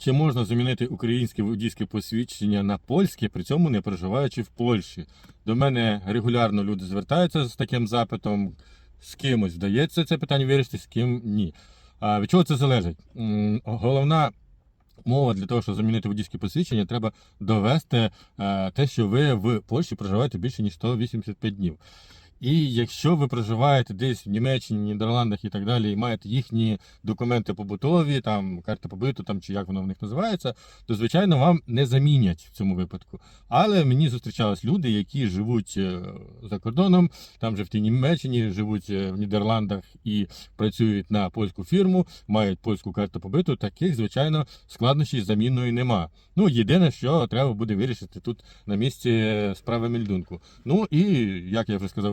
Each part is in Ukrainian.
Чи можна замінити українське водійське посвідчення на польське, при цьому не проживаючи в Польщі? До мене регулярно люди звертаються з таким запитом. З кимось вдається це питання вирішити, з ким ні. А від чого це залежить? Головна мова для того, щоб замінити водійське посвідчення, треба довести е, те, що ви в Польщі проживаєте більше ніж 185 днів. І якщо ви проживаєте десь в Німеччині, Нідерландах і так далі, і маєте їхні документи побутові, там карта побиту, там чи як воно в них називається, то звичайно вам не замінять в цьому випадку. Але мені зустрічались люди, які живуть е, за кордоном, там же в тій Німеччині, живуть е, в Нідерландах і працюють на польську фірму, мають польську карту побиту. Таких, звичайно, складнощів з заміною нема. Ну, єдине, що треба буде вирішити тут на місці е, справи мільдунку. Ну і як я вже сказав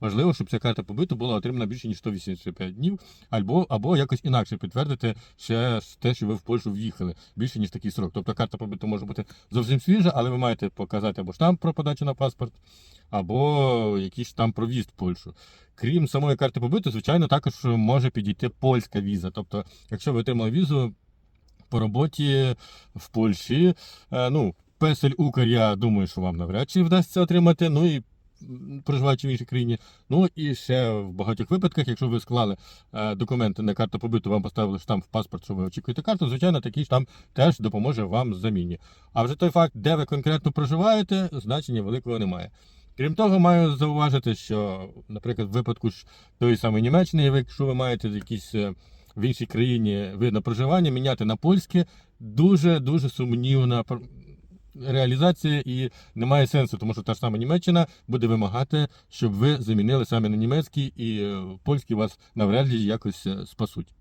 важливо, щоб ця карта побиту була отримана більше ніж 185 днів, або, або якось інакше підтвердити ще те, що ви в Польщу в'їхали більше ніж такий срок. Тобто карта побиту може бути зовсім свіжа, але ви маєте показати або штамп про подачу на паспорт, або якийсь там про в'їзд в Польщу. Крім самої карти побиту, звичайно, також може підійти польська віза. Тобто, якщо ви отримали візу по роботі в Польщі, е, ну, Песель Укр, я думаю, що вам навряд чи вдасться отримати. Ну і проживаючи в іншій країні. Ну і ще в багатьох випадках, якщо ви склали е, документи на карту побиту, вам поставили штамп в паспорт, що ви очікуєте карту, звичайно, такий штамп теж допоможе вам в заміні. А вже той факт, де ви конкретно проживаєте, значення великого немає. Крім того, маю зауважити, що, наприклад, в випадку ж тої самої Німеччини, якщо ви маєте якісь е, в іншій країні вид на проживання, міняти на польське дуже дуже сумнівна реалізація і немає сенсу, тому що та ж сама Німеччина буде вимагати, щоб ви замінили саме на німецький і е, польський вас навряд ли якось е, спасуть.